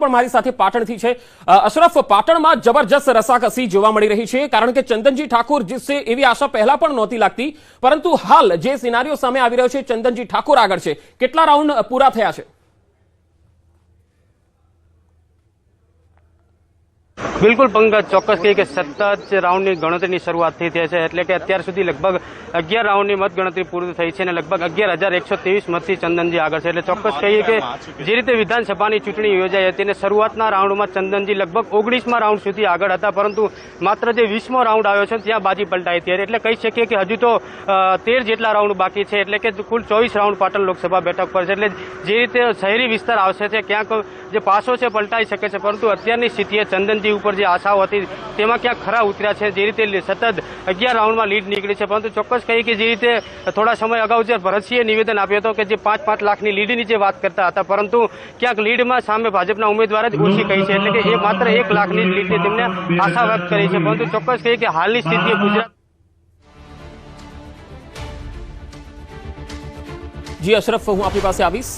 પણ મારી સાથે પાટણથી છે. અશરફ, પાટણમાં જબરજસ્ત રસાકસી જોવા મળી રહી છે. કારણ કે ચંદનજી ઠાકોર જીતશે એવી આશા પહેલા પણ નહોતી લાગતી. પરંતુ હાલ જે સિનારીઓ સામે આવી રહ્યો છે, ચંદનજી ઠાકોર આગળ છે. કેટલા રાઉન્ડ પૂરા થયા છે? બિલકુલ પંકજ ચોક્કસ કહીએ કે સતત રાઉન્ડની ગણતરીની શરૂઆત થઈ છે. એટલે કે અત્યાર સુધી લગભગ અગિયાર રાઉન્ડની મત ગણતરી પૂરી થઈ છે અને લગભગ અગિયાર હજાર એકસો ત્રેવીસ મતથી ચંદનજી આગળ છે. એટલે ચોક્કસ કહીએ કે જે રીતે વિધાનસભાની ચૂંટણી યોજાઈ હતી અને શરૂઆતના રાઉન્ડમાં ચંદનજી લગભગ ઓગણીસમાં રાઉન્ડ સુધી આગળ હતા પરંતુ માત્ર જે વીસમો રાઉન્ડ આવ્યો છે ત્યાં બાજી પલટાઈ હતી. એટલે કહી શકીએ કે હજુ તો તેર જેટલા રાઉન્ડ બાકી છે. એટલે કે કુલ ચોવીસ રાઉન્ડ પાટણ લોકસભા બેઠક પર છે. એટલે જે રીતે શહેરી વિસ્તાર આવશે છે ક્યાંક જે પાસો છે પલટાઈ શકે છે. પરંતુ અત્યારની સ્થિતિએ ચંદનજી ઉપર જે આશાઓ હતી તેમાં ક્યાંક ખરા ઉતર્યા છે. જે રીતે સતત અગિયાર રાઉન્ડમાં લીડ નીકળી છે. પરંતુ ચોક્કસ કહીએ કે જે રીતે થોડા સમય અગાઉ જે ભરતસિંહે નિવેદન આપ્યું હતું કે જે પાંચ પાંચ લાખની લીડની જે વાત કરતા હતા. પરંતુ ક્યાંક લીડમાં સામે ભાજપના ઉમેદવાર જ ઓછી કહી છે. એટલે કે એ માત્ર એક લાખની લીડની તેમને આશા વ્યક્ત કરી છે. પરંતુ ચોક્કસ કહીએ કે હાલની સ્થિતિએ ગુજરાત જી, અશરફ, હું આપની પાસે આવીશ.